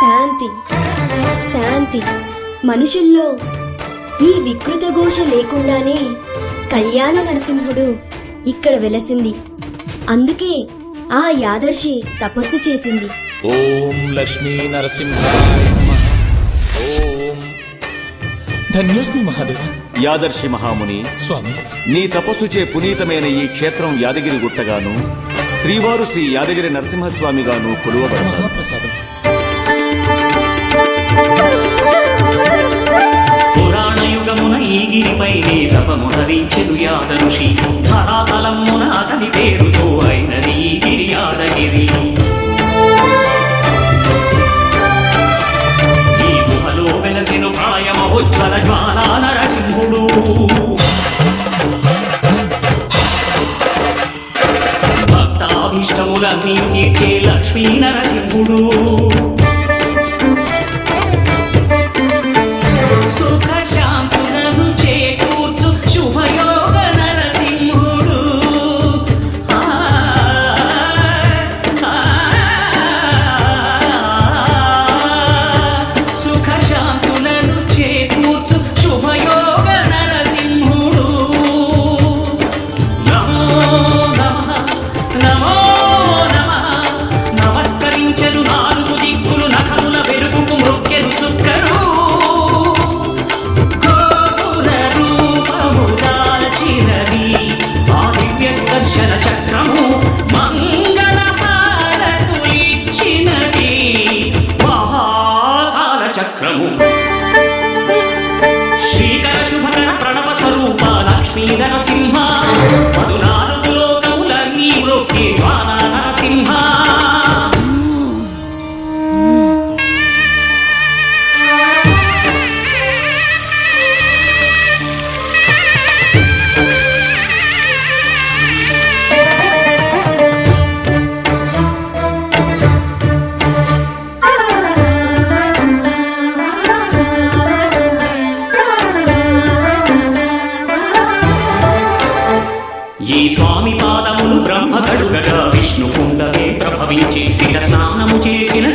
శాంతి శాంతి. మనుషుల్లో ఈ వికృత ఘోష లేకుండానే కళ్యాణ నరసింహుడు ఇక్కడ వెలసింది. అందుకే ఆ యాదర్శి తపస్సు చేసింది. ఓం లక్ష్మీ నరసింహాయ నమః. ఓం. ధన్యోస్మి మహాదేవ. యాదర్శి మహాముని స్వామి. నీ తపస్సుచే పునీతమైన ఈ క్షేత్రం యాదగిరి గుట్టగాను శ్రీవారు శ్రీ యాదగిరి నరసింహస్వామిగాను కొలువబడతారు. మహాప్రసాదం పురాణ యుగమున ఈ గిరిపైనే తపమునరించెను యాదరుషి ధరాతలమున అతని పేరుతో అయినది ఈ గిరి యాదగిరి. ఈ గుహలో వెలసిన ప్రాయమహోజ్వల జ్వాలా నరసింహుడు భక్తాభీష్టములన్నీ తీర్చే లక్ష్మీ నరసింహుడు. నరసింహ ఈ స్వామి పాదములు బ్రహ్మ కడుగగా విష్ణు కుండమే ప్రభవించి తిర స్నానము చేసిన